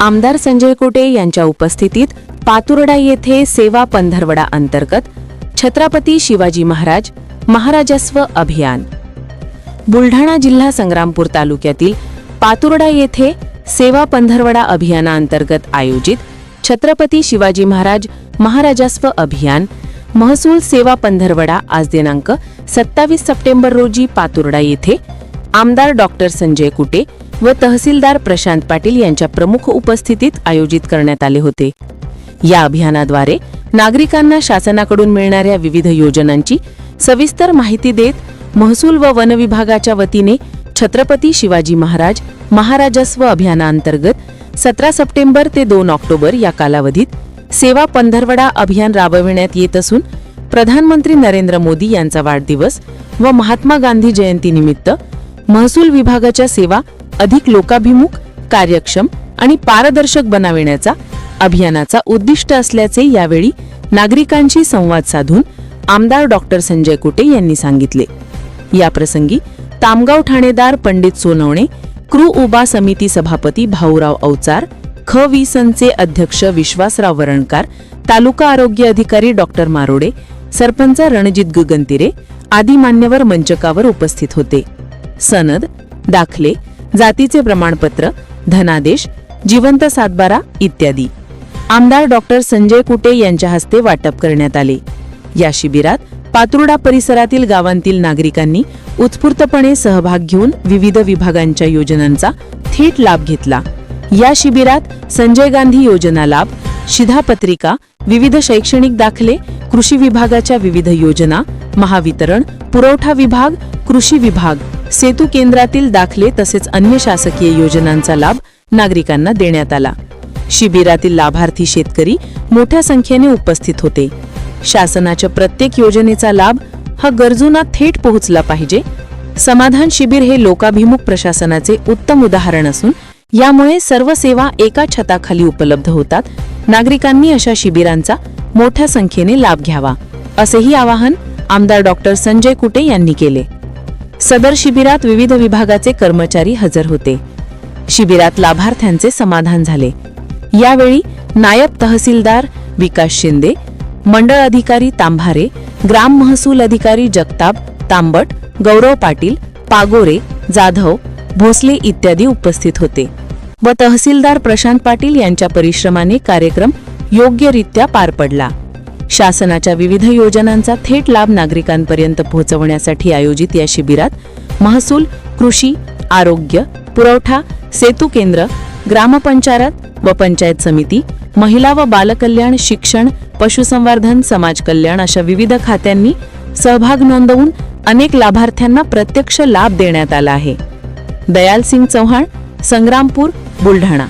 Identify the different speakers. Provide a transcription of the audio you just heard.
Speaker 1: आमदार संजय कोटे यांच्या उपस्थितीत पातुर्डा येथे सेवा पंधरवडा अंतर्गत छत्रपती शिवाजी महाराज महाराजस्व अभियान. बुलढाणा जिल्हा संग्रामपूर तालुक्यातील पातुर्डा येथे सेवा पंधरवडा अभियानाअंतर्गत आयोजित छत्रपती शिवाजी महाराज महाराजस्व अभियान महसूल सेवा पंधरवडा आज दिनांक सत्तावीस सप्टेंबर रोजी पातुर्डा येथे आमदार डॉक्टर संजय कुटे व तहसीलदार प्रशांत पाटील यांच्या प्रमुख उपस्थितीत आयोजित करण्यात आले होते. या अभियानाद्वारे नागरिकांना शासनाकडून मिळणाऱ्या विविध योजनांची सविस्तर माहिती देत महसूल व वन विभागाच्या वतीने छत्रपती शिवाजी महाराज महाराजस्व अभियानाअंतर्गत सतरा सप्टेंबर ते दोन ऑक्टोबर या कालावधीत सेवा पंधरवडा अभियान राबविण्यात येत असून प्रधानमंत्री नरेंद्र मोदी यांचा वाढदिवस व महात्मा गांधी जयंतीनिमित्त महसूल विभागाच्या सेवा अधिक लोकाभिमुख कार्यक्षम आणि पारदर्शक बनविण्याचा अभियानाचा उद्दिष्ट असल्याचे यावेळी नागरिकांशी संवाद साधून आमदार डॉक्टर संजय कुटे यांनी सांगितले. याप्रसंगी तामगाव ठाणेदार पंडित सोनवणे क्रू उबा समिती सभापती भाऊराव अवचार ख विसनचे अध्यक्ष विश्वासराव वरणकार तालुका आरोग्य अधिकारी डॉक्टर मारोडे सरपंच रणजित गुगंतिरे आदी मान्यवर मंचकावर उपस्थित होते. सनद दाखले जातीचे प्रमाणपत्र धनादेश जिवंत सातबारा इत्यादी. आमदार डॉक्टर संजय कुटे यांच्या हस्ते वाटप करण्यात आले. या शिबिरात पातुर्डा परिसरातील गावांतील नागरिकांनी उत्स्फूर्तपणे सहभाग घेऊन विविध विभागांच्या योजनांचा थेट लाभ घेतला. या शिबिरात संजय गांधी योजना लाभ शिधापत्रिका विविध शैक्षणिक दाखले कृषी विभागाच्या विविध योजना महावितरण पुरवठा विभाग कृषी विभाग सेतू केंद्रातील दाखले तसेच अन्य शासकीय योजनांचा लाभ नागरिकांना देण्यात आला. शिबिरातील लाभार्थी शेतकरी मोठ्या संख्येने उपस्थित होते. शासनाच्या प्रत्येक योजनेचा लाभ हा गरजूंना थेट पोहोचला पाहिजे. समाधान शिबिर हे लोकाभिमुख प्रशासनाचे उत्तम उदाहरण असून यामुळे सर्व सेवा एका छताखाली उपलब्ध होतात. नागरिकांनी अशा शिबिरांचा मोठ्या संख्येने लाभ घ्यावा असेही आवाहन आमदार डॉक्टर संजय कुटे यांनी केले. सदर शिबिरात विविध विभागाचे कर्मचारी हजर होते. शिबिरात लाभार्थ्यांचे समाधान झाले. यावेळी नायब तहसीलदार विकास शिंदे मंडळ अधिकारी तांभारे ग्राम महसूल अधिकारी जगताप तांबट गौरव पाटील पागोरे जाधव भोसले इत्यादी उपस्थित होते व तहसीलदार प्रशांत पाटील यांच्या परिश्रमाने कार्यक्रम योग्यरित्या पार पडला. शासनाच्या विविध योजनांचा थेट लाभ नागरिकांपर्यंत पोहोचवण्यासाठी आयोजित या शिबिरात महसूल कृषी आरोग्य पुरवठा सेतू केंद्र ग्रामपंचायत व पंचायत समिती महिला व बालकल्याण शिक्षण पशुसंवर्धन समाज कल्याण अशा विविध खात्यांनी सहभाग नोंदवून अनेक लाभार्थ्यांना प्रत्यक्ष लाभ देण्यात आला आहे. दयाल सिंग चव्हाण संग्रामपूर बुलढाणा.